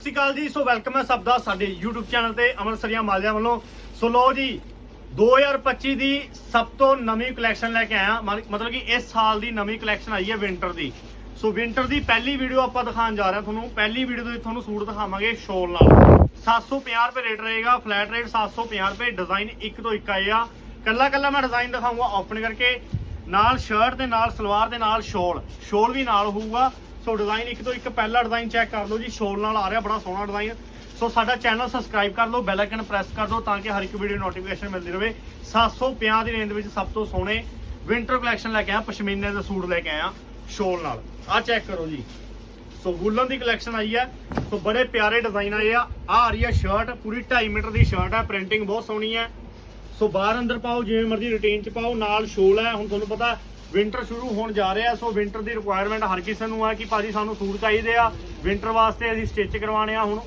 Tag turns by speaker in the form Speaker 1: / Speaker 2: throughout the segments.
Speaker 1: ਸਤਿ ਸ਼੍ਰੀ ਅਕਾਲ ਜੀ, ਸੋ ਵੈਲਕਮ ਹੈ ਸਭ ਦਾ ਸਾਡੇ YouTube ਚੈਨਲ ਤੇ ਅਮਰਸਰੀਆ ਮਾਲਿਆ ਵੱਲੋਂ। ਸੋ ਲੋ ਜੀ 2025 ਦੀ ਸਭ ਤੋਂ ਨਵੀਂ ਕਲੈਕਸ਼ਨ ਲੈ ਕੇ ਆਇਆ। ਮਨ- ਮਤਲਬ ਕਿ ਇਸ ਸਾਲ ਦੀ ਨਵੀਂ ਕਲੈਕਸ਼ਨ ਆਈ ਹੈ ਵਿੰਟਰ ਦੀ। ਸੋ ਵਿੰਟਰ ਦੀ ਪਹਿਲੀ ਵੀਡੀਓ ਆਪਾਂ ਦਿਖਾਉਣ ਜਾ ਰਹੇ ਹਾਂ ਤੁਹਾਨੂੰ। ਪਹਿਲੀ ਵੀਡੀਓ ਦੇ ਵਿੱਚ ਤੁਹਾਨੂੰ ਸੂਟ ਦਿਖਾਵਾਂਗੇ ਸ਼ੋਲ ਨਾਲ। 750 ਰੁਪਏ ਰੇਟ ਰਹੇਗਾ ਫਲੈਟ ਰੇਟ 750 ਰੁਪਏ ਡਿਜ਼ਾਈਨ ਇੱਕ ਤੋਂ ਇੱਕ ਆਏ ਆ। ਕੱਲਾ ਕੱਲਾ ਮੈਂ ਡਿਜ਼ਾਈਨ ਦਿਖਾਊਂਗਾ ਓਪਨ ਕਰਕੇ। ਨਾਲ ਸ਼ਰਟ ਦੇ ਨਾਲ, ਸਲਵਾਰ ਦੇ ਨਾਲ ਸ਼ੋਲ ਸ਼ੋਲ ਵੀ ਨਾਲ ਹੋਊਗਾ। ਸੋ ਡਿਜ਼ਾਈਨ ਇੱਕ ਤੋਂ ਇੱਕ ਪਹਿਲਾ ਡਿਜ਼ਾਈਨ ਚੈੱਕ ਕਰ ਲਓ ਜੀ ਸ਼ੋਲ ਨਾਲ ਆ ਰਿਹਾ, ਬੜਾ ਸੋਹਣਾ ਡਿਜ਼ਾਈਨ ਸੋ ਸਾਡਾ ਚੈਨਲ ਸਬਸਕ੍ਰਾਈਬ ਕਰ ਲਓ ਬੈਲ ਆਈਕਨ ਪ੍ਰੈਸ ਕਰ ਦਿਓ ਤਾਂ ਕਿ ਹਰ ਇੱਕ ਵੀਡੀਓ ਨੋਟੀਫਿਕੇਸ਼ਨ ਮਿਲਦੀ ਰਹੇ। 750 ਦੀ ਰੇਂਜ ਵਿੱਚ ਸਭ ਤੋਂ ਸੋਹਣੇ ਵਿੰਟਰ ਕਲੈਕਸ਼ਨ ਲੈ ਕੇ ਆਇਆ, ਪਸ਼ਮੀਨੇ ਦੇ ਸੂਟ ਲੈ ਕੇ ਆਇਆ ਸ਼ੋਲ ਨਾਲ। ਆ ਚੈੱਕ ਕਰੋ ਜੀ। ਸੋ ਵੂਲਨ ਦੀ ਕਲੈਕਸ਼ਨ ਆਈ ਹੈ। ਸੋ ਬੜੇ ਪਿਆਰੇ ਡਿਜ਼ਾਈਨ ਆਏ ਆ। ਆ ਆ ਰਹੀ ਹੈ ਸ਼ਰਟ ਪੂਰੀ 2.5 ਮੀਟਰ ਦੀ ਸ਼ਰਟ ਹੈ ਪ੍ਰਿੰਟਿੰਗ ਬਹੁਤ ਸੋਹਣੀ ਹੈ। ਸੋ ਬਾਹਰ ਅੰਦਰ ਪਾਓ, ਜਿਵੇਂ ਮਰਜ਼ੀ ਰਿਟੇਨ ਚ ਪਾਓ, ਨਾਲ ਸ਼ੋਲ ਹੈ ਹੁਣ ਤੁਹਾਨੂੰ ਪਤਾ ਵਿੰਟਰ ਸ਼ੁਰੂ ਹੋਣ ਜਾ ਰਿਹਾ, ਸੋ ਵਿੰਟਰ ਦੀ ਰਿਕੁਆਇਰਮੈਂਟ ਹਰ ਕਿਸੇ ਨੂੰ ਹੈ ਕਿ ਭਾਜੀ ਸਾਨੂੰ ਸੂਟ ਚਾਹੀਦੇ ਆ। ਵਿੰਟਰ ਵਾਸਤੇ ਅਸੀਂ ਸਟਿਚ ਕਰਵਾਉਣੇ ਆ ਹੁਣ।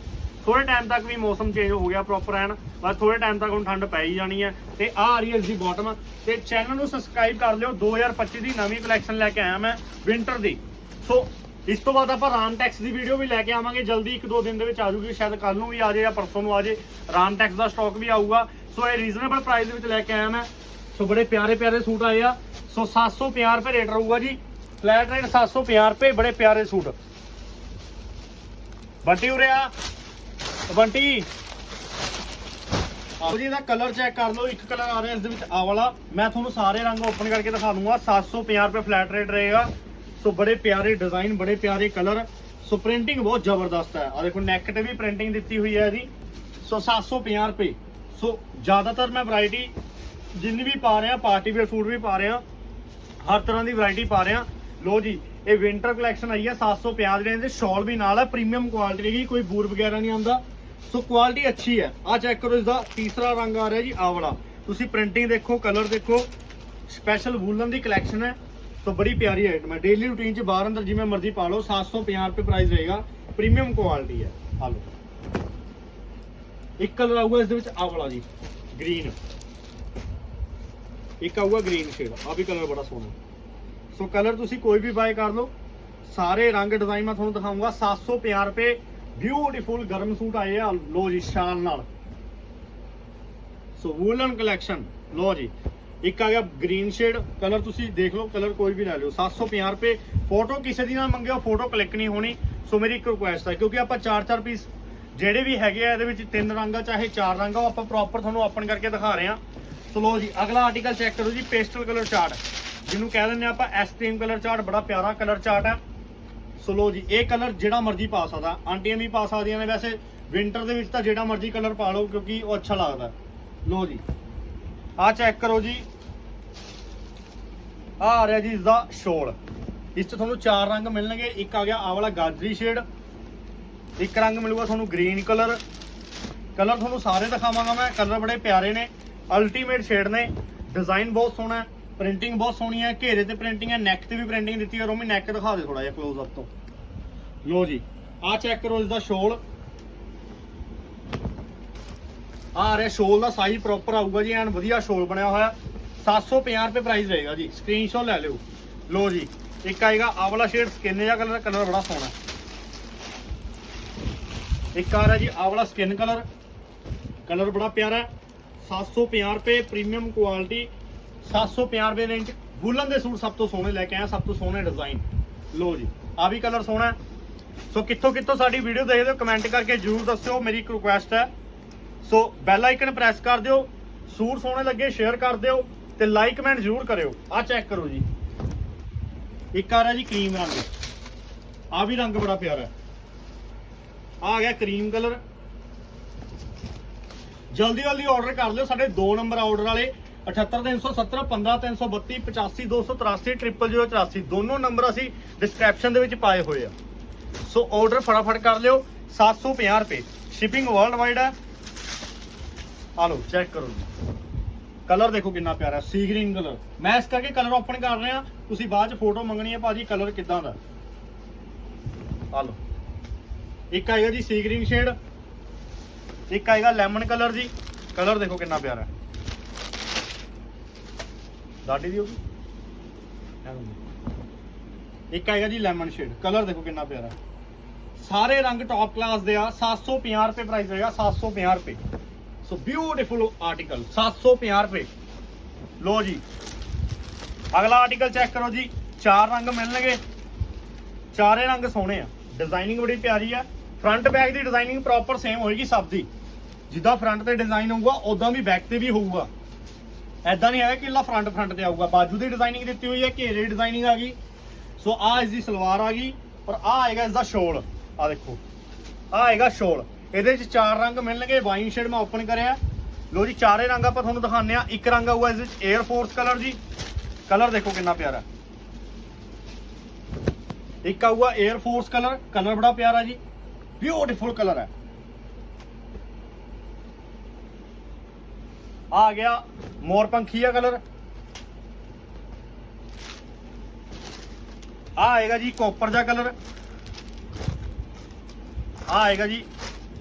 Speaker 1: ਥੋੜੇ ਟਾਈਮ ਤੱਕ ਵੀ ਮੌਸਮ ਚੇਂਜ ਹੋ ਗਿਆ ਪ੍ਰੋਪਰ ਐਨ ਬਸ ਥੋੜੇ ਟਾਈਮ ਤੱਕ ਹੁਣ ਠੰਡ ਪੈ ਹੀ ਜਾਣੀ ਹੈ। ਤੇ ਆ ਆ ਰਹੀ ਹੈ ਜੀ ਬਾਟਮ ਤੇ ਚੈਨਲ ਨੂੰ ਸਬਸਕ੍ਰਾਈਬ ਕਰ ਲਿਓ। 2025 ਦੀ ਨਵੀਂ ਕਲੈਕਸ਼ਨ ਲੈ ਕੇ ਆਇਆ ਮੈਂ ਵਿੰਟਰ ਦੀ। ਸੋ ਇਸ ਤੋਂ ਬਾਅਦ ਆਪਾਂ ਰਾਨ ਟੈਕਸ ਦੀ ਵੀਡੀਓ ਵੀ ਲੈ ਕੇ ਆਵਾਂਗੇ। ਜਲਦੀ ਇੱਕ ਦੋ ਦਿਨ ਦੇ ਵਿੱਚ ਆ ਜੂਗੀ, ਸ਼ਾਇਦ ਕੱਲ ਨੂੰ ਵੀ ਆ ਜਾਏ ਜਾਂ ਪਰਸੋਂ ਨੂੰ ਆ ਜਾਏ। ਰਾਨ ਟੈਕਸ ਦਾ ਸਟਾਕ ਵੀ ਆਊਗਾ। ਸੋ ਇਹ ਰੀਜ਼ਨੇਬਲ ਪ੍ਰਾਈਸ ਦੇ ਵਿੱਚ ਲੈ ਕੇ ਆਇਆ ਮੈਂ। ਸੋ ਬੜੇ ਪਿਆਰੇ ਪਿਆਰੇ ਸੂਟ ਆਏ ਆ। ਸੋ 750 ਰੁਪਏ ਰੇਟ ਰਹੂਗਾ ਜੀ। ਫਲੈਟ ਰੇਟ 750 ਰੁਪਏ, ਬੜੇ ਪਿਆਰੇ ਸੂਟ। ਬੰਟੀ ਉਰਿਆ ਬੰਟੀ। ਆਓ ਜੀ, ਇਹਦਾ ਕਲਰ ਚੈੱਕ ਕਰ ਲਓ। ਇੱਕ ਕਲਰ ਆ ਰਿਹਾ ਇਸ ਦੇ ਵਿੱਚ ਆ ਵਾਲਾ। ਮੈਂ ਤੁਹਾਨੂੰ ਸਾਰੇ ਰੰਗ ਓਪਨ ਕਰਕੇ ਦਿਖਾ ਦੂੰਗਾ। 750 ਰੁਪਏ ਫਲੈਟ ਰੇਟ ਰਹੇਗਾ। ਸੋ ਬੜੇ ਪਿਆਰੇ ਡਿਜ਼ਾਈਨ ਬੜੇ ਪਿਆਰੇ ਕਲਰ ਸੋ ਪ੍ਰਿੰਟਿੰਗ ਬਹੁਤ ਜ਼ਬਰਦਸਤ ਹੈ। ਆ ਦੇਖੋ ਨੈਕ ਤੇ ਵੀ ਪ੍ਰਿੰਟਿੰਗ ਦਿੱਤੀ ਹੋਈ ਹੈ ਇਹਦੀ ਸੋ 750 ਰੁਪਏ। ਸੋ ਜ਼ਿਆਦਾਤਰ ਮੈਂ ਵੈਰਾਈਟੀ ਜਿੰਨੀ ਵੀ ਪਾ ਰਿਹਾ ਪਾਰਟੀ ਵੇਅਰ ਸੂਟ ਵੀ ਪਾ ਰਿਹਾ ਹਰ ਤਰ੍ਹਾਂ ਦੀ ਵੈਰਾਈਟੀ ਪਾ ਰਿਹਾ ਲੋ ਜੀ, ਇਹ ਵਿੰਟਰ ਕਲੈਕਸ਼ਨ ਆਈ ਹੈ 750 ਦੇ ਰੇਂਜ ਦੇ ਸ਼ਾਲ ਵੀ ਨਾਲ ਹੈ ਪ੍ਰੀਮੀਅਮ ਕੁਆਲਿਟੀ ਦੀ, ਕੋਈ ਬੂਰ ਵਗੈਰਾ ਨਹੀਂ ਆਉਂਦਾ। ਸੋ ਕੁਆਲਿਟੀ ਅੱਛੀ ਹੈ। ਆ ਚੈੱਕ ਕਰੋ ਇਸ ਦਾ ਤੀਸਰਾ ਰੰਗ ਆ ਰਿਹਾ ਜੀ ਆਵਲਾ ਤੁਸੀਂ ਪ੍ਰਿੰਟਿੰਗ ਦੇਖੋ ਕਲਰ ਦੇਖੋ। ਸਪੈਸ਼ਲ ਵੂਲਨ ਦੀ ਕਲੈਕਸ਼ਨ ਹੈ। ਸੋ ਬੜੀ ਪਿਆਰੀ ਆਈਟਮ ਹੈ। ਡੇਲੀ ਰੂਟੀਨ ਚ ਬਾਹਰ ਅੰਦਰ ਜਿਵੇਂ ਮਰਜ਼ੀ ਪਾ ਲਓ 750 ਰੁਪਏ ਪ੍ਰਾਈਸ ਰਹੇਗਾ। ਪ੍ਰੀਮੀਅਮ ਕੁਆਲਿਟੀ ਹੈ। ਆ ਲਓ। ਇੱਕ ਕਲਰ ਆਊਗਾ ਇਸ ਦੇ ਵਿੱਚ ਆਵਲਾ ਜੀ ਗ੍ਰੀਨ ਇੱਕ ਆਊਗਾ ਗ੍ਰੀਨ ਸ਼ੇਡ ਆ ਵੀ ਕਲਰ ਬੜਾ ਸੋਹਣਾ। ਸੋ ਕਲਰ ਤੁਸੀਂ ਕੋਈ ਵੀ ਬਾਏ ਕਰ ਲਓ। ਸਾਰੇ ਰੰਗ ਡਿਜ਼ਾਈਨ ਮੈਂ ਤੁਹਾਨੂੰ ਦਿਖਾਊਂਗਾ 750 ਰੁਪਏ। ਬਿਊਟੀਫੁਲ ਗਰਮ ਸੂਟ ਆਏ ਆ ਲੋ ਜੀ ਸ਼ਾਲ ਨਾਲ। ਸੋ ਵੂਲਨ ਕਲੈਕਸ਼ਨ ਲੋ ਜੀ। ਇੱਕ ਆ ਗਿਆ ਗ੍ਰੀਨ ਸ਼ੇਡ ਕਲਰ ਤੁਸੀਂ ਦੇਖ ਲਓ ਕਲਰ ਕੋਈ ਵੀ ਲੈ ਲਿਓ। 750 ਰੁਪਏ। ਫੋਟੋ ਕਿਸੇ ਦੀ ਨਾ ਮੰਗਿਓ ਫੋਟੋ ਕਲਿੱਕ ਨਹੀਂ ਹੋਣੀ। ਸੋ ਮੇਰੀ ਇੱਕ ਰਿਕੁਐਸਟ ਹੈ ਕਿਉਂਕਿ ਆਪਾਂ 4-4 ਪੀਸ ਜਿਹੜੇ ਵੀ ਹੈਗੇ ਆ, ਇਹਦੇ ਵਿੱਚ ਤਿੰਨ ਰੰਗ ਆ, ਚਾਹੇ ਚਾਰ ਰੰਗ ਆ, ਉਹ ਆਪਾਂ ਪ੍ਰੋਪਰ ਤੁਹਾਨੂੰ ਓਪਨ ਕਰਕੇ ਦਿਖਾ ਰਹੇ ਆ। ਸੋ ਜੀ, ਅਗਲਾ ਆਰਟੀਕਲ ਚੈੱਕ ਕਰੋ ਜੀ ਪੇਸਟਲ ਕਲਰ ਚਾਰਟ ਜਿਹਨੂੰ ਕਹਿ ਦਿੰਦੇ ਆ ਆਪਾਂ ਐਸਟ੍ਰੀਮ ਕਲਰ ਚਾਰਟ ਬੜਾ ਪਿਆਰਾ ਕਲਰ ਚਾਰਟ ਹੈ। ਸੋ ਜੀ, ਇਹ ਕਲਰ ਜਿਹੜਾ ਮਰਜ਼ੀ ਪਾ ਸਕਦਾ। ਆਂਟੀਆਂ ਵੀ ਪਾ ਸਕਦੀਆਂ ਨੇ ਵੈਸੇ ਵਿੰਟਰ ਦੇ ਵਿੱਚ ਤਾਂ ਜਿਹੜਾ ਮਰਜ਼ੀ ਕਲਰ ਪਾ ਲਓ, ਕਿਉਂਕਿ ਉਹ ਅੱਛਾ ਲੱਗਦਾ। ਲੋ ਜੀ ਆ ਚੈੱਕ ਕਰੋ ਜੀ। ਆ ਆ ਰਿਹਾ ਜੀ ਇਸ ਦਾ ਸ਼ੋਲ ਇਸ 'ਚ ਤੁਹਾਨੂੰ ਚਾਰ ਰੰਗ ਮਿਲਣਗੇ। ਇੱਕ ਆ ਗਿਆ ਆ ਵਾਲਾ ਗਾਜਰੀ ਸ਼ੇਡ ਇੱਕ ਰੰਗ ਮਿਲੂਗਾ ਤੁਹਾਨੂੰ ਗ੍ਰੀਨ ਕਲਰ ਕਲਰ ਤੁਹਾਨੂੰ ਸਾਰੇ ਦਿਖਾਵਾਂਗਾ ਮੈਂ ਕਲਰ ਬੜੇ ਪਿਆਰੇ ਨੇ। ਅਲਟੀਮੇਟ ਸ਼ੇਡ ਨੇ। ਡਿਜ਼ਾਈਨ ਬਹੁਤ ਸੋਹਣਾ ਹੈ ਪ੍ਰਿੰਟਿੰਗ ਬਹੁਤ ਸੋਹਣੀ ਹੈ, ਘੇਰੇ ਤੇ ਪ੍ਰਿੰਟਿੰਗ ਹੈ ਨੈਕ ਤੇ ਵੀ ਪ੍ਰਿੰਟਿੰਗ ਦਿੱਤੀ ਹੈ। ਰੋਮੀ ਨੈਕ ਦਿਖਾ ਦੇ ਥੋੜਾ ਜਿਹਾ ক্লোਜ਼ ਅਪ ਤੋਂ। ਲੋ ਜੀ ਆ ਚੈੱਕ ਕਰੋ ਇਸ ਦਾ ਸ਼ੋਲ ਆ ਰਿਹਾ ਸ਼ੋਲ ਦਾ ਸਾਈਜ਼ ਪ੍ਰੋਪਰ ਆਊਗਾ ਜੀ, ਐਨ ਵਧੀਆ ਸ਼ੋਲ ਬਣਿਆ ਹੋਇਆ। 750 ਰੁਪਏ ਪ੍ਰਾਈਸ ਰਹੇਗਾ ਜੀ। ਸਕਰੀਨਸ਼ਾਟ ਲੈ ਲਿਓ। ਲੋ ਜੀ, ਇੱਕ ਆਏਗਾ, ਆਹ ਵਾਲਾ ਸ਼ੇਡ ਸਕਿਨ ਜਿਹਾ ਕਲਰ ਕਲਰ ਬੜਾ ਸੋਹਣਾ ਇੱਕ ਆ ਰਿਹਾ ਜੀ, ਆਹ ਵਾਲਾ ਸਕਿਨ ਕਲਰ ਕਲਰ ਬੜਾ ਪਿਆਰਾ ਹੈ। 750 ਰੁਪਏ ਪ੍ਰੀਮੀਅਮ ਕੁਆਲਿਟੀ 750 ਰੁਪਏ ਰੇਂਜ ਵੂਲਨ ਦੇ ਸੂਟ ਸਭ ਤੋਂ ਸੋਹਣੇ ਲੈ ਕੇ ਆਇਆ, ਸਭ ਤੋਂ ਸੋਹਣੇ ਡਿਜ਼ਾਈਨ ਲੋ ਜੀ ਆ ਵੀ ਕਲਰ ਸੋਹਣਾ ਸੋ ਕਿੱਥੋਂ ਕਿੱਥੋਂ ਸਾਡੀ ਵੀਡੀਓ ਦੇਖਦੇ ਹੋ ਕਮੈਂਟ ਕਰਕੇ ਜਰੂਰ ਦੱਸਿਓ, ਮੇਰੀ ਇੱਕ ਰਿਕੁਐਸਟ ਹੈ। ਸੋ ਬੈਲ ਆਈਕਨ ਪ੍ਰੈਸ ਕਰ ਦਿਓ, ਸੂਟ ਸੋਹਣੇ ਲੱਗੇ ਸ਼ੇਅਰ ਕਰ ਦਿਓ, ਤੇ ਲਾਈਕ ਕਮੈਂਟ ਜਰੂਰ ਕਰਿਓ। ਆ ਚੈੱਕ ਕਰੋ ਜੀ। ਇੱਕ ਆ ਰਿਹਾ ਜੀ ਕਰੀਮ ਰੰਗ। ਆ ਵੀ ਰੰਗ ਬੜਾ ਪਿਆਰਾ ਹੈ। ਆ ਗਿਆ ਕਰੀਮ ਕਲਰ ਜਲਦੀ ਜਲਦੀ ਆਰਡਰ ਕਰ ਲਿਓ, ਸਾਡੇ 2 ਨੰਬਰ ਆਰਡਰ ਵਾਲੇ। 78370 15332 85283 00084 ਦੋਨੋਂ ਨੰਬਰ ਅਸੀਂ ਡਿਸਕ੍ਰਿਪਸ਼ਨ ਦੇ ਵਿੱਚ ਪਾਏ ਹੋਏ ਆ। ਸੋ ਆਰਡਰ ਫਟਾਫਟ ਕਰ ਲਿਓ 750 ਰੁਪਏ। ਸ਼ਿਪਿੰਗ ਵਰਲਡ ਵਾਈਡ ਹੈ। ਆ ਲਓ ਚੈੱਕ ਕਰੋ ਕਲਰ ਦੇਖੋ ਕਿੰਨਾ ਪਿਆਰਾ ਸੀ ਗ੍ਰੀਨ ਕਲਰ ਮੈਂ ਇਸ ਕਰਕੇ ਕਲਰ ਓਪਨ ਕਰ ਰਿਹਾ, ਤੁਸੀਂ ਬਾਅਦ ਚ ਫੋਟੋ ਮੰਗਣੀ ਹੈ, ਭਾਜੀ ਕਲਰ ਕਿੱਦਾਂ ਦਾ? ਆ ਲਓ। ਇੱਕ ਆਏਗਾ ਜੀ ਸੀ ਗ੍ਰੀਨ ਸ਼ੇਡ ਇੱਕ ਆਏਗਾ ਲੈਮਨ ਕਲਰ ਜੀ। ਕਲਰ ਦੇਖੋ ਕਿੰਨਾ ਪਿਆਰਾ। ਹੈ ਦੀ। ਹੋਗੀ ਇੱਕ ਆਏਗਾ ਜੀ ਲੈਮਨ ਸ਼ੇਡ ਕਲਰ ਦੇਖੋ ਕਿੰਨਾ ਪਿਆਰਾ। ਸਾਰੇ ਰੰਗ ਟੌਪ ਕਲਾਸ ਦੇ ਆ। 750 ਰੁਪਏ ਪ੍ਰਾਈਸ ਰਹੇਗਾ 750 ਰੁਪਏ। ਸੋ ਬਿਊਟੀਫੁਲ ਆਰਟੀਕਲ 750 ਰੁਪਏ। ਲੋ ਜੀ। ਅਗਲਾ ਆਰਟੀਕਲ ਚੈੱਕ ਕਰੋ ਜੀ। ਚਾਰ ਰੰਗ ਮਿਲਣਗੇ। ਚਾਰੇ ਰੰਗ ਸੋਹਣੇ ਆ। ਡਿਜ਼ਾਈਨਿੰਗ ਬੜੀ ਪਿਆਰੀ ਆ। ਫਰੰਟ ਬੈਕ ਦੀ ਡਿਜ਼ਾਈਨਿੰਗ ਪ੍ਰੋਪਰ ਸੇਮ ਹੋਏਗੀ ਸਭ ਦੀ। ਜਿੱਦਾਂ ਫਰੰਟ ਤੇ ਡਿਜ਼ਾਈਨ ਹੋਊਗਾ ਉਦਾਂ ਵੀ ਬੈਕ ਤੇ ਵੀ ਹੋਊਗਾ। ਐਦਾਂ ਨਹੀਂ ਹੈਗਾ ਕਿ ਇਲਾ ਫਰੰਟ ਫਰੰਟ ਤੇ ਆਊਗਾ। ਬਾਜੂ ਦੀ ਡਿਜ਼ਾਈਨਿੰਗ ਦਿੱਤੀ ਹੋਈ ਹੈ, ਘੇਰੇ ਡਿਜ਼ਾਈਨਿੰਗ ਆ ਗਈ। ਸੋ ਆ ਇਸ ਦੀ ਸਲਵਾਰ ਆ ਗਈ, ਔਰ ਆ ਆਏਗਾ ਇਸ ਦਾ ਸ਼ੋਲ। ਆ ਦੇਖੋ, ਆ ਆਏਗਾ ਸ਼ੋਲ। ਇਹਦੇ 'ਚ ਚਾਰ ਰੰਗ ਮਿਲਣਗੇ ਵਾਈਨ ਸ਼ੇਡ ਮੈਂ ਓਪਨ ਕਰਿਆ। ਲੋ ਜੀ, ਚਾਰੇ ਰੰਗ ਆਪਾਂ ਤੁਹਾਨੂੰ ਦਿਖਾਉਂਦੇ ਆ ਇੱਕ ਰੰਗ ਆਊਗਾ ਇਸ ਵਿੱਚ 에ਅਰ ਫੋਰਸ ਕਲਰ ਜੀ। ਕਲਰ ਦੇਖੋ ਕਿੰਨਾ ਪਿਆਰਾ। ਇੱਕ ਆਊਗਾ 에ਅਰ ਫੋਰਸ ਕਲਰ ਕਲਰ ਬੜਾ ਪਿਆਰਾ ਜੀ। ਬਿਊਟੀਫੁਲ ਕਲਰ ਹੈ। ਆ ਗਿਆ ਮੋਰ ਪੰਖੀਆ ਕਲਰ। ਆ ਆਏਗਾ ਜੀ ਕੋਪਰ ਦਾ ਕਲਰ। ਆ ਆਏਗਾ ਜੀ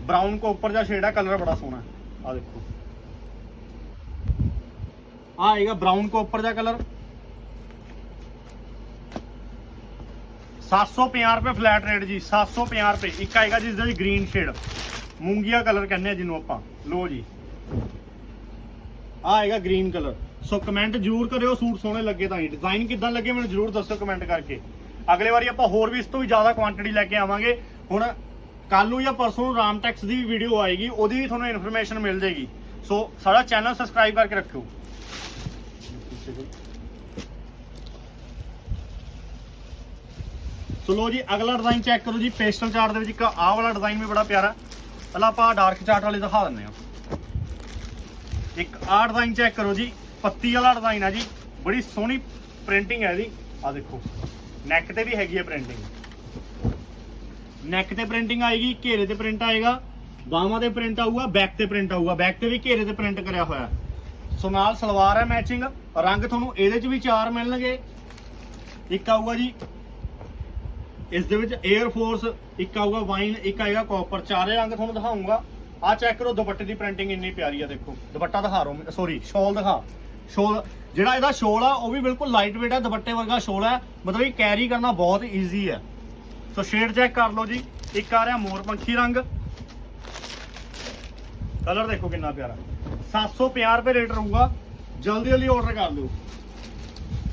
Speaker 1: ਬਰਾਊਨ ਕੋਪਰ ਦਾ ਸ਼ੇਡ ਹੈ ਕਲਰ ਬੜਾ ਸੋਹਣਾ। ਆ ਦੇਖੋ। ਆ ਆਏਗਾ ਬਰਾਊਨ ਕੋਪਰ ਦਾ ਕਲਰ। 750 ਰੁਪਏ ਫਲੈਟ ਰੇਟ ਜੀ 750 ਰੁਪਏ। ਇੱਕ ਆਏਗਾ ਜੀ ਇਸਦਾ ਜੀ ਗ੍ਰੀਨ ਸ਼ੇਡ ਮੂੰਗੀਆ ਕਲਰ ਕਹਿੰਦੇ ਆ ਜਿਹਨੂੰ ਆਪਾਂ। ਲੋ ਜੀ। ਆ ਆਏਗਾ ਗ੍ਰੀਨ ਕਲਰ। ਸੋ ਕਮੈਂਟ ਜ਼ਰੂਰ ਕਰਿਓ, ਸੂਟ ਸੋਹਣੇ ਲੱਗੇ ਤਾਂ ਹੀ। ਡਿਜ਼ਾਈਨ ਕਿੱਦਾਂ ਲੱਗੇ ਮੈਨੂੰ ਜ਼ਰੂਰ ਦੱਸਿਓ ਕਮੈਂਟ ਕਰਕੇ। ਅਗਲੇ ਵਾਰੀ ਆਪਾਂ ਹੋਰ ਵੀ ਇਸ ਤੋਂ ਵੀ ਜ਼ਿਆਦਾ ਕੁਆਂਟੀਟੀ ਲੈ ਕੇ ਆਵਾਂਗੇ। ਹੁਣ ਕੱਲ ਨੂੰ ਜਾਂ ਪਰਸੋਂ ਨੂੰ ਰਾਮਟੈਕਸ ਦੀ ਵੀ ਵੀਡੀਓ ਆਏਗੀ, ਉਹਦੀ ਵੀ ਤੁਹਾਨੂੰ ਇਨਫੋਰਮੇਸ਼ਨ ਮਿਲ ਜੇਗੀ ਸੋ ਸਾਡਾ ਚੈਨਲ ਸਬਸਕ੍ਰਾਈਬ ਕਰਕੇ ਰੱਖਿਓ। ਸੋ ਲੋ ਜੀ, ਅਗਲਾ ਡਿਜ਼ਾਈਨ ਚੈੱਕ ਕਰੋ ਜੀ। ਪੇਸਟਲ ਚਾਰਟ ਦੇ ਵਿੱਚ ਇੱਕ ਆਹ ਵਾਲਾ ਡਿਜ਼ਾਈਨ ਵੀ ਬੜਾ ਪਿਆਰਾ। ਪਹਿਲਾਂ ਆਪਾਂ ਡਾਰਕ ਚਾਰਟ ਵਾਲੇ ਦਿਖਾ ਦਿੰਦੇ ਹਾਂ। ਇੱਕ ਆਹ ਡਿਜ਼ਾਈਨ ਚੈੱਕ ਕਰੋ ਜੀ, ਪੱਤੀ ਵਾਲਾ ਡਿਜ਼ਾਈਨ ਆ ਜੀ, ਬੜੀ ਸੋਹਣੀ ਪ੍ਰਿੰਟਿੰਗ ਹੈ ਇਹਦੀ। ਆ ਦੇਖੋ ਨੈਕ ਤੇ ਵੀ ਹੈਗੀ ਹੈ ਪ੍ਰਿੰਟਿੰਗ ਨੈਕ ਤੇ ਪ੍ਰਿੰਟਿੰਗ ਆਏਗੀ, ਘੇਰੇ ਤੇ ਪ੍ਰਿੰਟ ਆਏਗਾ, ਬਾਹਾਂ ਤੇ ਪ੍ਰਿੰਟ ਆਊਗਾ ਬੈਕ ਤੇ ਪ੍ਰਿੰਟ ਆਊਗਾ। ਬੈਕ ਤੇ ਵੀ ਘੇਰੇ ਤੇ ਪ੍ਰਿੰਟ ਕਰਿਆ ਹੋਇਆ। ਸੋ ਨਾਲ ਸਲਵਾਰ ਹੈ ਮੈਚਿੰਗ ਰੰਗ ਤੁਹਾਨੂੰ ਇਹਦੇ ਚ ਵੀ ਚਾਰ ਮਿਲਣਗੇ। ਇੱਕ ਆਊਗਾ ਜੀ, ਇਸ ਦੇ ਵਿੱਚ 에ਅਰ ਫੋਰਸ ਇੱਕ ਆਊਗਾ ਵਾਈਨ ਇੱਕ ਆਏਗਾ ਕਾਪਰ ਚਾਰੇ ਰੰਗ ਤੁਹਾਨੂੰ ਦਿਖਾਉਂਗਾ ਆ ਚੈੱਕ ਕਰੋ, ਦੁਪੱਟੇ ਦੀ ਪ੍ਰਿੰਟਿੰਗ ਇੰਨੀ ਪਿਆਰੀ ਆ, ਦੇਖੋ। ਦੁਪੱਟਾ ਦਿਖਾ ਰੋ ਸੌਰੀ ਸ਼ੋਲ ਦਿਖਾ। ਸ਼ੋਲ ਜਿਹੜਾ ਇਹਦਾ ਸ਼ੋਲ ਆ, ਉਹ ਵੀ ਬਿਲਕੁਲ ਲਾਈਟ ਵੇਟ ਹੈ ਦੁਪੱਟੇ ਵਰਗਾ ਸ਼ੋਲ ਹੈ ਮਤਲਬ ਕਿ ਕੈਰੀ ਕਰਨਾ ਬਹੁਤ ਈਜ਼ੀ ਹੈ ਸੋ ਸ਼ੇਡ ਚੈੱਕ ਕਰ ਲਓ ਜੀ। ਇੱਕ ਆ ਰਿਹਾ ਮੋਰਪੰਖੀ ਰੰਗ। ਕਲਰ ਦੇਖੋ ਕਿੰਨਾ ਪਿਆਰਾ। 750 ਰੁਪਏ ਰੇਟ ਰਹੂਗਾ। ਜਲਦੀ ਜਲਦੀ ਆਰਡਰ ਕਰ ਲਿਓ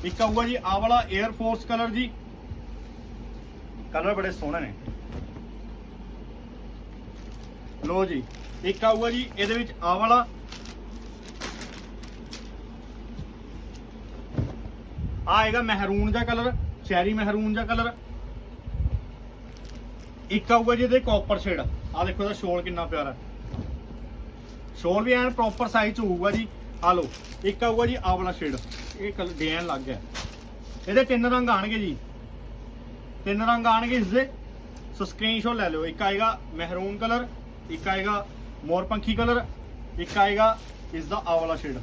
Speaker 1: ਇੱਕ ਆਊਗਾ ਜੀ, ਆਹ ਵਾਲਾ 에ਅਰ ਫੋਰਸ ਕਲਰ ਜੀ। ਕਲਰ ਬੜੇ ਸੋਹਣੇ ਨੇ। ਲੋ ਜੀ, ਇੱਕ ਆਊਗਾ ਜੀ, ਇਹਦੇ ਵਿੱਚ ਆਹ ਵਾਲਾ। ਆਏਗਾ ਮਹਿਰੂਨ ਦਾ ਕਲਰ ਚੈਰੀ ਮਹਿਰੂਨ ਦਾ ਕਲਰ ਇੱਕ ਆਊਗਾ ਜੀ ਇਹਦੇ ਕਾਪਰ ਸ਼ੇਡ ਆ ਦੇਖੋ ਇਹਦਾ ਸ਼ੋਲ ਕਿੰਨਾ ਪਿਆਰਾ। ਸ਼ੋਲ ਵੀ ਐਨ ਪ੍ਰੋਪਰ ਸਾਈਜ਼ ਚ ਹੋਊਗਾ ਜੀ ਆ ਲਓ, ਇੱਕ ਆਊਗਾ ਜੀ ਆਹ ਵਾਲਾ ਸ਼ੇਡ ਇਹ ਕਲਰ ਡਿਜ਼ਾਈਨ ਲੱਗ ਗਿਆ। ਇਹਦੇ ਤਿੰਨ ਰੰਗ ਆਣਗੇ ਜੀ। ਤਿੰਨ ਰੰਗ ਆਣਗੇ ਇਸ ਦੇ ਸੋ ਸਕਰੀਨਸ਼ਾਟ ਲੈ ਲਿਓ। ਇੱਕ ਆਏਗਾ ਮਹਿਰੂਨ ਕਲਰ ਇੱਕ ਆਏਗਾ ਮੋਰਪੰਖੀ ਕਲਰ ਇੱਕ ਆਏਗਾ ਇਸ ਦਾ ਆਹ ਵਾਲਾ ਸ਼ੇਡ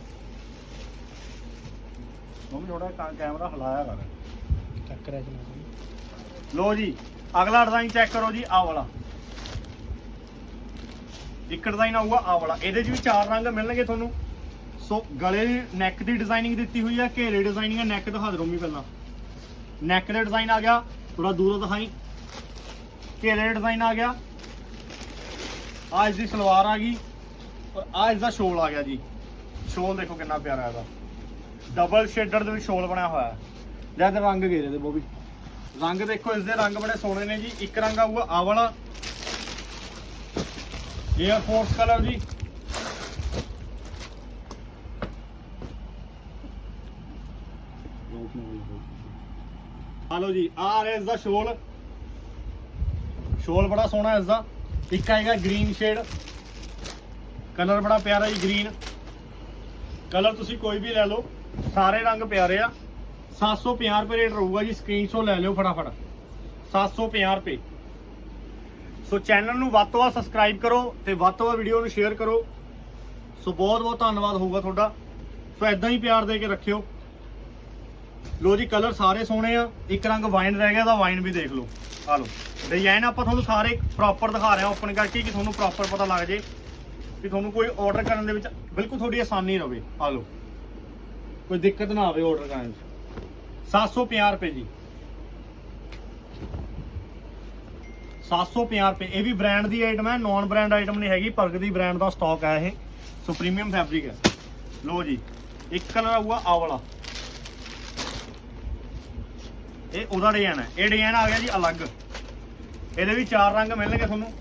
Speaker 1: ਮੰਮੀ ਥੋੜਾ ਕੈਮਰਾ ਹਿਲਾਇਆ ਕਰ।
Speaker 2: ਚੱਕਰ
Speaker 1: ਲੋ ਜੀ। ਅਗਲਾ ਡਿਜ਼ਾਈਨ ਚੈੱਕ ਕਰੋ ਜੀ ਆਹ ਵਾਲਾ। ਇੱਕ ਡਿਜ਼ਾਈਨ ਆਊਗਾ ਆਹ ਵਾਲਾ। ਇਹਦੇ 'ਚ ਵੀ ਚਾਰ ਰੰਗ ਮਿਲਣਗੇ ਤੁਹਾਨੂੰ। ਸੋ ਗਲੇ ਦੀ ਨੈਕ ਦੀ ਡਿਜ਼ਾਈਨਿੰਗ ਦਿੱਤੀ ਹੋਈ ਹੈ ਘੇਰੇ ਡਿਜ਼ਾਈਨਿੰਗ ਹੈ ਨੈਕ ਦਿਖਾ ਦੇ ਰੋਮੀ ਪਹਿਲਾਂ। ਨੈਕ ਦੇ ਡਿਜ਼ਾਈਨ ਆ ਗਿਆ ਥੋੜਾ ਦੂਰੋਂ ਦਿਖਾਈ। ਘੇਰੇ ਡਿਜ਼ਾਈਨ ਆ ਗਿਆ। ਆ ਇਸ ਦੀ ਸਲਵਾਰ ਆ ਗਈ ਔਰ ਆ ਇਸ ਦਾ ਸ਼ੋਲ ਆ ਗਿਆ ਜੀ। ਸ਼ੋਲ ਦੇਖੋ ਕਿੰਨਾ ਪਿਆਰਾ ਇਹਦਾ। ਡਬਲ ਸ਼ੇਡਰ ਦੇ ਵਿੱਚ ਸ਼ੋਲ ਬਣਿਆ ਹੋਇਆ ਹੈ। ਜਦ ਰੰਗ ਗੇਰੇ ਦੇ ਬੋਬੀ? ਰੰਗ ਦੇਖੋ ਇਸ ਦੇ ਰੰਗ ਬੜੇ ਸੋਹਣੇ ਨੇ ਜੀ। ਇੱਕ ਰੰਗ ਆਊਗਾ ਆ ਵਾਲਾ 에ਅਰ ਫੋਰਸ ਕਲਰ ਜੀ। ਆ ਲਓ ਜੀ ਆ ਰਿਹਾ ਇਸ ਦਾ ਸ਼ੋਲ। ਸ਼ੋਲ ਬੜਾ ਸੋਹਣਾ ਇਸ ਦਾ ਇੱਕ ਆਏਗਾ ਗ੍ਰੀਨ ਸ਼ੇਡ। ਕਲਰ ਬੜਾ ਪਿਆਰਾ ਜੀ, ਗ੍ਰੀਨ। ਕਲਰ ਤੁਸੀਂ ਕੋਈ ਵੀ ਲੈ ਲਓ, ਸਾਰੇ ਰੰਗ ਪਿਆਰੇ ਆ। 750 ਰੁਪਏ ਰੇਟ ਰਹੂਗਾ ਜੀ ਸਕਰੀਨਸ਼ਾਟ ਲੈ ਲਿਓ ਫਟਾਫਟ। 750 ਰੁਪਏ। ਸੋ ਚੈਨਲ ਨੂੰ ਵੱਧ ਤੋਂ ਵੱਧ ਸਬਸਕ੍ਰਾਈਬ ਕਰੋ ਤੇ ਵੱਧ ਤੋਂ ਵੱਧ ਵੀਡੀਓ ਨੂੰ ਸ਼ੇਅਰ ਕਰੋ। ਸੋ ਬਹੁਤ ਬਹੁਤ ਧੰਨਵਾਦ ਹੋਊਗਾ ਤੁਹਾਡਾ। ਸੋ ਐਦਾਂ ਹੀ ਪਿਆਰ ਦੇ ਕੇ ਰੱਖਿਓ। ਲੋ ਜੀ ਕਲਰ ਸਾਰੇ ਸੋਹਣੇ ਆ, ਇੱਕ ਰੰਗ ਵਾਈਨ ਰਹਿ ਗਿਆ ਤਾਂ ਵਾਈਨ ਵੀ ਦੇਖ ਲਓ। ਆ ਲਓ ਡਿਜ਼ਾਈਨ ਆਪਾਂ ਤੁਹਾਨੂੰ ਸਾਰੇ ਪ੍ਰੋਪਰ ਦਿਖਾ ਰਹੇ ਹਾਂ ਓਪਨ ਕਰਕੇ ਕਿ ਤੁਹਾਨੂੰ ਪ੍ਰੋਪਰ ਪਤਾ ਲੱਗ ਜੇ, ਕਿ ਤੁਹਾਨੂੰ ਕੋਈ ਆਰਡਰ ਕਰਨ ਦੇ ਵਿੱਚ ਬਿਲਕੁਲ ਥੋੜੀ ਆਸਾਨੀ ਰਵੇ। ਆ ਲਓ, ਕੋਈ ਦਿੱਕਤ ਨਾ ਆਵੇ ਆਰਡਰ ਕਰਨ 'ਚ। 750 ਰੁਪਏ ਜੀ। 750 ਰੁਪਏ, ਇਹ ਵੀ ਬ੍ਰਾਂਡ ਦੀ ਆਈਟਮ ਹੈ ਨਾਨ ਬ੍ਰਾਂਡ ਆਈਟਮ ਨਹੀਂ ਹੈਗੀ ਪਰਗ ਦੀ ਬ੍ਰਾਂਡ ਦਾ ਸਟਾਕ ਹੈ ਇਹ ਸੋ ਪ੍ਰੀਮੀਅਮ ਫੈਬਰਿਕ ਹੈ। ਲੋ ਜੀ, ਇੱਕ ਕਲਰ ਆਊਗਾ ਆ ਵਾਲਾ। ਇਹ ਉਹਦਾ ਡਿਜ਼ਾਈਨ ਹੈ। ਇਹ ਡਿਜ਼ਾਈਨ ਆ ਗਿਆ ਜੀ ਅਲੱਗ। ਇਹਦੇ ਵੀ ਚਾਰ ਰੰਗ ਮਿਲਣਗੇ ਤੁਹਾਨੂੰ।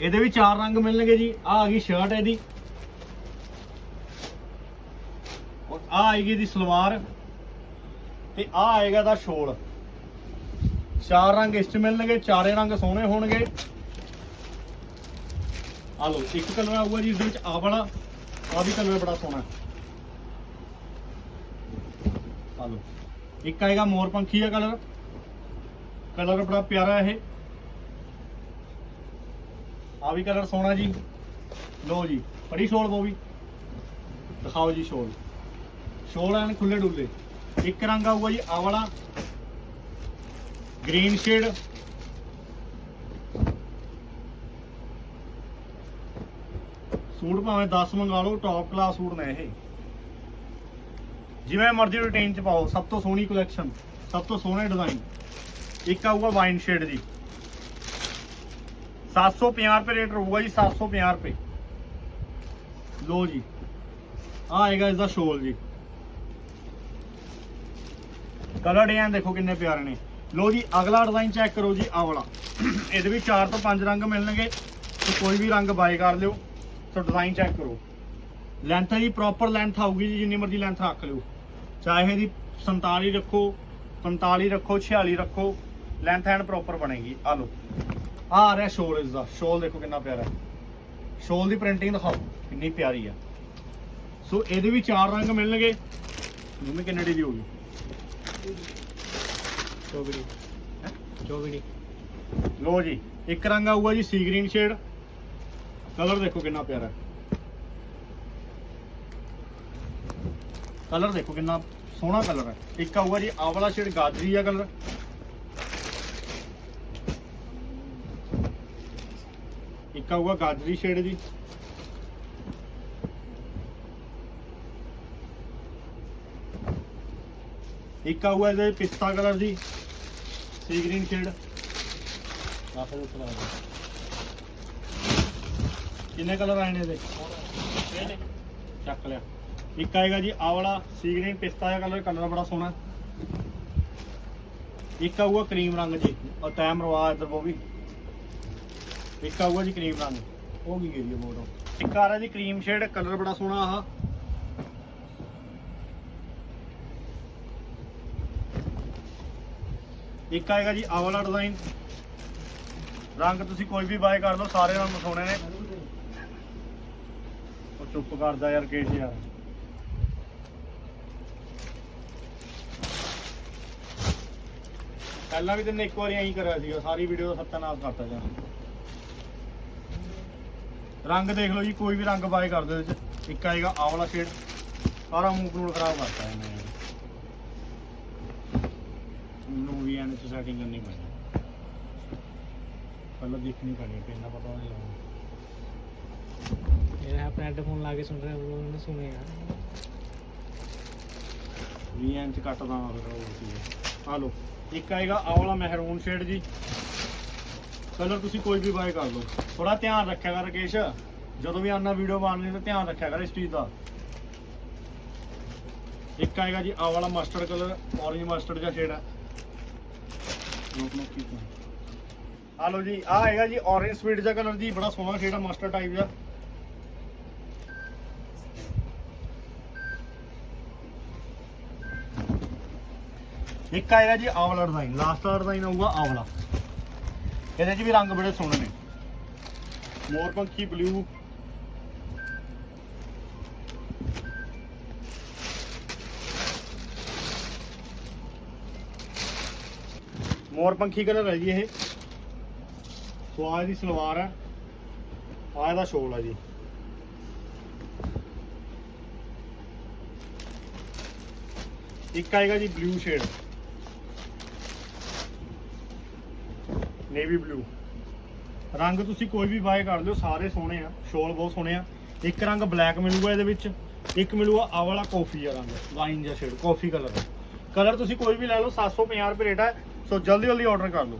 Speaker 1: ਇਹਦੇ ਵੀ ਚਾਰ ਰੰਗ ਮਿਲਣਗੇ ਜੀ। ਆ ਆ ਗਈ ਸ਼ਰਟ ਇਹਦੀ। ਔਰ ਆ ਆਏਗੀ ਦੀ ਸਲਵਾਰ। ਤੇ ਆ ਆਏਗਾ ਦਾ ਸ਼ੋਲ। ਚਾਰ ਰੰਗ ਇਸ ਚ ਮਿਲਣਗੇ, ਚਾਰੇ ਰੰਗ ਸੋਹਣੇ ਹੋਣਗੇ। ਆ ਲਓ, ਇੱਕ ਕਲਰ ਆਊਗਾ ਜੀ ਇਸ ਦੇ ਵਿੱਚ ਆ ਵਾਲਾ ਆ ਵੀ ਕਲਰ ਬੜਾ ਸੋਹਣਾ। ਆ ਲਓ, ਇੱਕ ਆਏਗਾ ਮੋਰ ਪੰਖੀ ਦਾ ਕਲਰ ਕਲਰ ਬੜਾ ਪਿਆਰਾ ਇਹ। ਆ ਵੀ ਕਲਰ ਸੋਹਣਾ ਜੀ। ਲਓ ਜੀ ਬੜੀ ਸ਼ੋਲ ਉਹ ਵੀ। ਦਿਖਾਓ ਜੀ ਸ਼ੋਲ ਸ਼ੋਲ ਐਨ ਖੁੱਲੇ ਡੁੱਲੇ। ਇੱਕ ਰੰਗ ਆਊਗਾ ਜੀ ਆ ਵਾਲਾ। Green shade. ਸੂਟ ਭਾਵੇਂ 10 ਮੰਗਾ ਲਓ ਟੌਪ ਕਲਾਸ ਸੂਟ ਨੇ ਇਹ। ਜਿਵੇਂ ਮਰਜ਼ੀ ਰੂਟੀਨ ਚ ਪਾਓ, ਸਭ ਤੋਂ ਸੋਹਣੀ ਕਲੈਕਸ਼ਨ ਸਭ ਤੋਂ ਸੋਹਣੇ ਡਿਜ਼ਾਈਨ ਇੱਕ ਆਊਗਾ ਵਾਈਨ ਸ਼ੇਡ ਜੀ। 750 ਰੁਪਏ ਰੇਟ ਰਹੂਗਾ ਜੀ 750 ਰੁਪਏ। ਲੋ ਜੀ ਆ ਆਏਗਾ ਇਸ ਦਾ ਸ਼ੋਲ ਜੀ ਕਲਰ ਡਿਜ਼ਾਈਨ ਦੇਖੋ ਕਿੰਨੇ ਪਿਆਰੇ ਨੇ। ਲੋ ਜੀ, ਅਗਲਾ ਡਿਜ਼ਾਈਨ ਚੈੱਕ ਕਰੋ ਜੀ, ਆਹ ਵਾਲਾ। ਇਹਦੇ ਵਿੱਚ 4 ਤੋਂ 5 ਰੰਗ ਮਿਲਣਗੇ, ਤੇ ਕੋਈ ਵੀ ਰੰਗ ਬਾਏ ਕਰ ਲਿਓ। ਸੋ ਡਿਜ਼ਾਈਨ ਚੈੱਕ ਕਰੋ। ਲੈਂਥ ਦੀ ਪ੍ਰੋਪਰ ਲੈਂਥ ਆਊਗੀ ਜੀ ਜਿੰਨੀ ਮਰਜ਼ੀ ਲੈਂਥ ਰੱਖ ਲਿਓ। ਚਾਹੇ ਦੀ 47 ਰੱਖੋ 45 ਰੱਖੋ 46 ਰੱਖੋ ਲੈਂਥ ਐਂਡ ਪ੍ਰੋਪਰ ਬਣੇਗੀ। ਆ ਲਓ। ਆ ਆ ਰਿਹਾ ਸ਼ੋਲ ਇਸ ਦਾ ਸ਼ੋਲ ਦੇਖੋ ਕਿੰਨਾ ਪਿਆਰਾ ਹੈ। ਸ਼ੋਲ ਦੀ ਪ੍ਰਿੰਟਿੰਗ ਦਿਖਾਓ ਕਿੰਨੀ ਪਿਆਰੀ ਆ ਸੋ ਇਹਦੇ ਵੀ ਚਾਰ ਰੰਗ ਮਿਲਣਗੇ। ਮੰਮੀ ਕਿੰਨੇ ਦੀ ਹੋਊਗੀ?
Speaker 2: ਚੌਵੀ ਚੌਵੀ
Speaker 1: ਲੋ ਜੀ ਇੱਕ ਰੰਗ ਆਊਗਾ ਜੀ ਸੀ ਗ੍ਰੀਨ ਸ਼ੇਡ ਕਲਰ ਦੇਖੋ ਕਿੰਨਾ ਪਿਆਰਾ ਹੈ। ਕਲਰ ਦੇਖੋ ਕਿੰਨਾ ਸੋਹਣਾ ਕਲਰ ਹੈ। ਇੱਕ ਆਊਗਾ ਜੀ, ਆਹ ਵਾਲਾ ਸ਼ੇਡ ਗਾਜਰੀ ਆ ਕਲਰ ਇੱਕ ਆਊਗਾ ਗਾਜਰੀ ਸ਼ੇਡ ਜੀ। ਇੱਕ ਆਊਗਾ ਇਹਦੇ ਪਿਸਤਾ ਕਲਰ ਜੀ। ਸੀ ਗ੍ਰੀਨ ਸ਼ੇਡ ਆਖਰ ਉੱਤੇ ਲਾ ਦੇ ਕਿੰਨੇ ਕਲਰ ਆਏ ਨੇ ਇਹਦੇ? ਚੱਕ ਲਿਆ। ਇੱਕ ਆਏਗਾ ਜੀ, ਆਹ ਵਾਲਾ, ਸੀ ਗ੍ਰੀਨ, ਪਿਸਤਾ ਦਾ ਕਲਰ ਕਲਰ ਬੜਾ ਸੋਹਣਾ। ਇੱਕ ਆਊਗਾ ਕਰੀਮ ਰੰਗ ਜੀ ਔਰ ਟਾਈਮ ਰਵਾ ਇਧਰ ਉਹ ਵੀ ਇੱਕ ਆਊਗਾ ਜੀ ਕਰੀਮ ਰੰਗ। ਉਹ ਕੀ ਗਈ ਮੋੜੋ ਇੱਕ ਆ ਰਿਹਾ ਜੀ ਕਰੀਮ ਸ਼ੇਡ ਕਲਰ ਬੜਾ ਸੋਹਣਾ ਆਹ। ਇੱਕ ਆਏਗਾ ਜੀ ਆਹ ਵਾਲਾ ਡਿਜ਼ਾਈਨ ਰੰਗ ਤੁਸੀਂ ਕੋਈ ਵੀ ਬਾਏ ਕਰ ਲਓ, ਸਾਰੇ ਰੰਗ ਸੋਹਣੇ ਨੇ। ਚੁੱਪ ਕਰਦਾ ਯਾਰ ਕੇਸ਼ ਯਾਰ। ਪਹਿਲਾਂ ਵੀ ਤੈਨੂੰ ਇੱਕ ਵਾਰੀ ਐਂ ਕਰਿਆ ਸੀਗਾ, ਸਾਰੀ ਵੀਡੀਓ ਦਾ ਸੱਤਿਆਨਾਸ਼ ਕਰਤਾ ਜਾ ਰੰਗ ਦੇਖ ਲਓ ਜੀ, ਕੋਈ ਵੀ ਰੰਗ ਬਾਏ ਕਰ ਦਿਓ ਚ ਇੱਕ ਆਏਗਾ ਆਹ ਵਾਲਾ ਸ਼ੇਡ ਸਾਰਾ ਮੂੰਹ ਨੂੰ ਖਰਾਬ ਕਰਤਾ ਇਹਨੇ। ਨੂੰ ਵੀ ਐਨ ਸੈਟਿੰਗ ਕਰਨੀ ਪੈਣੀ। ਪਹਿਲਾਂ ਦੇਖਣੀ ਪੈਣੀ ਪੈਣਾ ਪਤਾ ਨਹੀਂ ਲੱਗਦਾ
Speaker 2: ये आप हेडफोन ला के सुन रहे हो वो नहीं सुनेगा
Speaker 1: 20 ਇੰਚ ਕੱਟਦਾ ਨਾ ਫਿਰ ਉਹ ਚੀਜ਼ ਆ ਲਓ ਇੱਕ ਆਏਗਾ ਆਹ ਵਾਲਾ ਮਹਿਰੂਨ ਸ਼ੇਡ ਜੀ ਕਲਰ ਤੁਸੀਂ ਕੋਈ ਵੀ ਬਾਏ ਕਰ ਲਓ ਥੋੜਾ ਧਿਆਨ ਰੱਖਿਆ ਕਰ ਰਕੇਸ਼ ਜਦੋਂ ਵੀ ਆਨਾ ਵੀਡੀਓ ਬਣਨੀ ਤਾਂ ਧਿਆਨ ਰੱਖਿਆ ਕਰ ਇਸ ਚੀਜ਼ ਦਾ ਇੱਕ ਆਏਗਾ ਜੀ ਆਹ ਵਾਲਾ ਮਸਟਰਡ ਕਲਰ ਔਰੇਂਜ ਮਸਟਰਡ ਜਿਹਾ ਸ਼ੇਡ ਹੈ ਲੋਕ ਨੂੰ ਕੀ ਆ ਲਓ ਜੀ ਆ ਆਏਗਾ ਜੀ ਔਰੇਂਜ ਸਵੀਟ ਜਿਹਾ ਕਲਰ ਜੀ ਬੜਾ ਸੋਹਣਾ ਸ਼ੇਡ ਹੈ ਮਸਟਰਡ ਟਾਈਪ ਜਿਹਾ ਇੱਕ ਆਏਗਾ ਜੀ ਆਹ ਵਾਲਾ ਡਿਜ਼ਾਈਨ ਲਾਸਟ ਵਾਲਾ ਡਿਜ਼ਾਈਨ ਆਊਗਾ ਆਹ ਇਹਦੇ 'ਚ ਵੀ ਰੰਗ ਬੜੇ ਸੋਹਣੇ ਨੇ। ਮੋਰ ਪੰਖੀ ਬਲੂ ਮੋਰ ਪੰਖੀ ਕਲਰ ਹੈ ਜੀ ਇਹ। ਸੋ ਆਹ ਦੀ ਸਲਵਾਰ ਹੈ। ਆਹ ਦਾ ਸ਼ੋਲ ਹੈ ਜੀ। ਇੱਕ ਆਏਗਾ ਜੀ ਬਲੂ ਸ਼ੇਡ ਨੇਵੀ ਬਲੂ ਰੰਗ ਤੁਸੀਂ ਕੋਈ ਵੀ ਬਾਏ ਕਰ ਲਿਓ, ਸਾਰੇ ਸੋਹਣੇ ਆ, ਸ਼ੋਲ ਬਹੁਤ ਸੋਹਣੇ ਆ। ਇੱਕ ਰੰਗ ਬਲੈਕ ਮਿਲੂਗਾ ਇਹਦੇ ਵਿੱਚ, ਇੱਕ ਮਿਲੂਗਾ ਆ ਵਾਲਾ ਕਾਫੀ ਆ ਰੰਗ ਵਾਈਨ ਜਾਂ ਸ਼ੇਡ ਕਾਫੀ ਕਲਰ ਕਲਰ ਤੁਸੀਂ ਕੋਈ ਵੀ ਲੈ ਲਓ 750 ਰੁਪਏ ਰੇਟ ਹੈ ਸੋ ਜਲਦੀ ਜਲਦੀ ਆਰਡਰ ਕਰ ਲਓ।